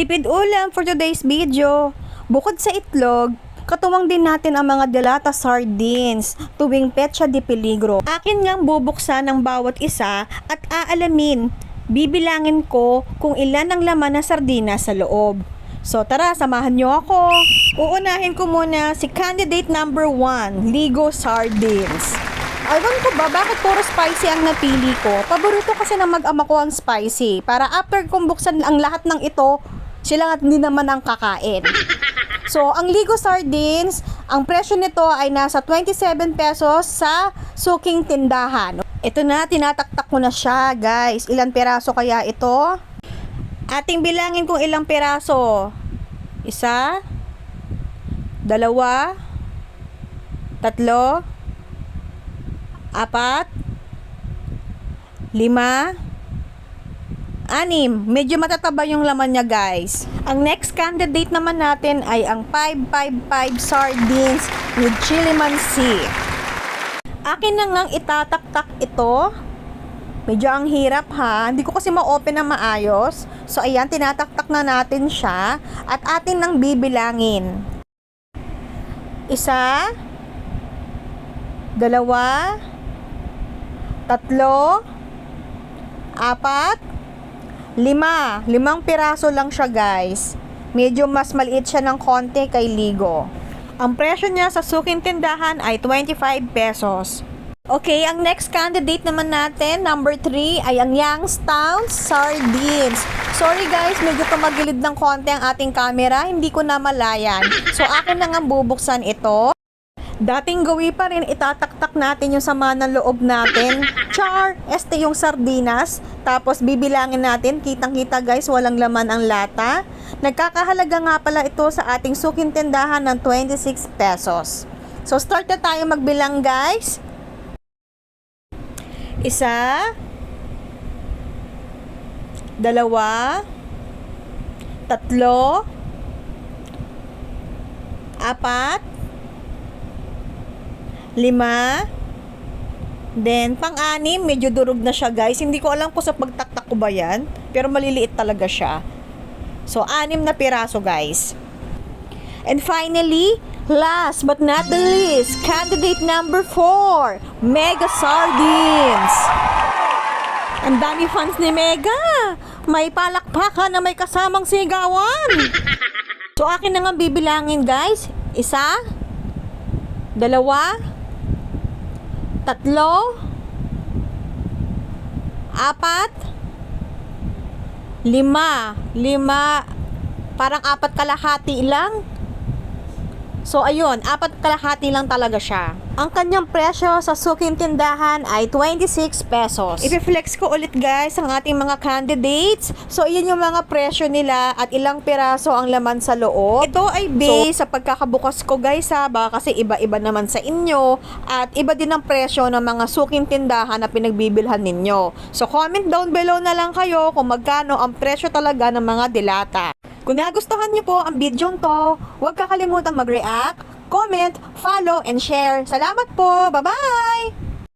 Tipid ulam for today's video. Bukod sa itlog, katuwang din natin ang mga delata sardines tuwing petsa di peligro. Akin ngang bubuksan ng bawat isa at aalamin, bibilangin ko kung ilan ang laman ng sardinas sa loob. So tara, samahan nyo ako. Uunahin ko muna si candidate number 1, Ligo Sardines. Ewan ko ba, bakit puro spicy ang napili ko? Paborito kasi ng mag-ama ko ang spicy. Para after kong buksan ang lahat ng ito, sila nga hindi naman ang kakain. So, ang Ligo Sardines, ang presyo nito ay nasa 27 pesos sa suking tindahan. Ito na, tinataktak ko na siya, guys. Ilan peraso kaya ito? Ating bilangin kung ilang peraso. Isa, dalawa, tatlo, apat, lima, anim. Medyo matataba yung laman niya guys. Ang next candidate naman natin ay ang 555 sardines with chili mansi. Akin na ngang itataktak ito. Medyo ang hirap ha. Hindi ko kasi ma-open na maayos. So ayan, tinataktak na natin siya at atin nang bibilangin. Isa, dalawa, tatlo, apat, lima. Limang piraso lang siya guys. Medyo mas maliit siya ng konti kay Ligo. Ang presyo niya sa suking tindahan ay 25 pesos. Okay, ang next candidate naman natin, number 3, ay ang Youngstown Sardines. Sorry guys, medyo tumagilid ng konti ang ating camera, hindi ko na malayan. So akin na nga bubuksan ito. Dating gawi pa rin, itataktak natin yung sama ng loob natin. Char! Este yung sardinas. Tapos bibilangin natin, kitang-kita guys, walang laman ang lata. Nagkakahalaga nga pala ito sa ating suking tindahan ng 26 pesos. So start na tayo magbilang guys. Isa. Dalawa. Tatlo. Apat lima, then pang-anim, medyo durog na siya guys. Hindi ko alam kung sa pagtaktak ko ba yan, pero maliliit talaga siya. So, anim na piraso guys. And finally, last but not the least, candidate number 4, Mega Sardines. Ang dami fans ni Mega. May palakpakan na may kasamang sigawan. So, akin na nga bibilangin guys. Isa, dalawa, tatlo, apat, lima. Lima, parang apat kalahati lang. So, ayun, apat kalahati lang talaga siya. Ang kanyang presyo sa suking tindahan ay 26 pesos. Ipi-flex ko ulit guys ang ating mga candidates. So, iyan yung mga presyo nila at ilang piraso ang laman sa loob. Ito ay based sa pagkakabukas ko guys ha, baka kasi iba-iba naman sa inyo at iba din ang presyo ng mga suking tindahan na pinagbibilhan ninyo. So, comment down below na lang kayo kung magkano ang presyo talaga ng mga dilata. Kung nagustuhan niyo po ang video to, huwag kakalimutan mag-react, comment, follow, and share. Salamat po! Bye-bye!